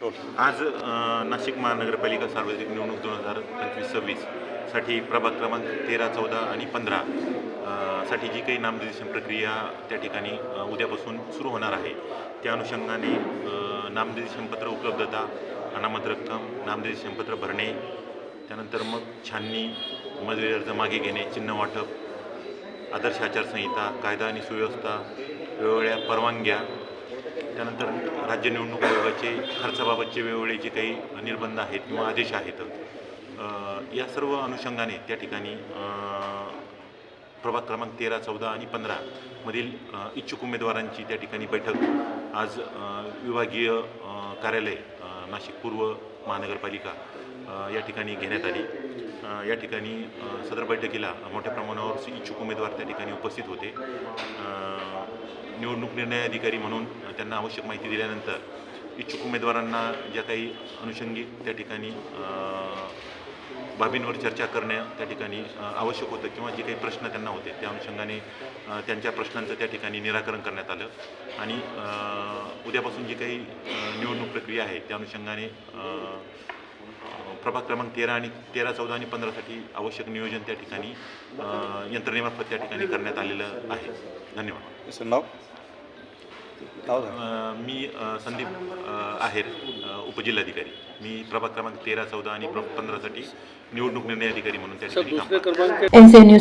आज नाशिक महानगरपालिका सार्वत्रिक निवडणूक दोन हजार पंचवीस सव्वीससाठी प्रभाग क्रमांक तेरा चौदा आणि पंधरा साठी जी काही नामनिर्देशन प्रक्रिया त्या ठिकाणी उद्यापासून सुरू होणार आहे. त्या अनुषंगाने नामनिर्देशनपत्र उपलब्धता अनामत रक्कम नामनिर्देशनपत्र भरणे त्यानंतर मग छाननी मजुरी अर्ज मागे घेणे चिन्ह वाटप आदर्श आचारसंहिता कायदा आणि सुव्यवस्था वेगवेगळ्या परवानग्या त्यानंतर राज्य निवडणूक आयोगाचे खर्चाबाबतचे वेगवेगळे जे काही निर्बंध आहेत किंवा आदेश आहेत. या सर्व अनुषंगाने त्या ठिकाणी प्रभाग क्रमांक तेरा चौदा आणि पंधरा मधील इच्छुक उमेदवारांची त्या ठिकाणी बैठक. आज विभागीय कार्यालय नाशिक पूर्व महानगरपालिका या ठिकाणी घेण्यात आली. या ठिकाणी सदर बैठकीला मोठ्या प्रमाणावर इच्छुक उमेदवार त्या ठिकाणी उपस्थित होते. निवडणूक निर्णय अधिकारी म्हणून त्यांना आवश्यक माहिती दिल्यानंतर इच्छुक उमेदवारांना ज्या काही अनुषंगिक त्या ठिकाणी बाबींवर चर्चा करणे त्या ठिकाणी आवश्यक होतं किंवा जे काही प्रश्न त्यांना होते त्या अनुषंगाने त्यांच्या प्रश्नांचं त्या ठिकाणी निराकरण करण्यात आलं. आणि उद्यापासून जी काही निवडणूक प्रक्रिया आहे त्या अनुषंगाने प्रभाग क्रमांक तेरा आणि तेरा चौदा आणि पंधरासाठी आवश्यक नियोजन त्या ठिकाणी यंत्रणेमार्फत त्या ठिकाणी करण्यात आलेलं आहे. धन्यवाद. नाव? मी अ, संदीप आहेर उपजिल्हाधिकारी. मी प्रभाग क्रमांक तेरा चौदा आणि पंधरासाठी निवडणूक निर्णय अधिकारी म्हणून त्या ठिकाणी न्यूज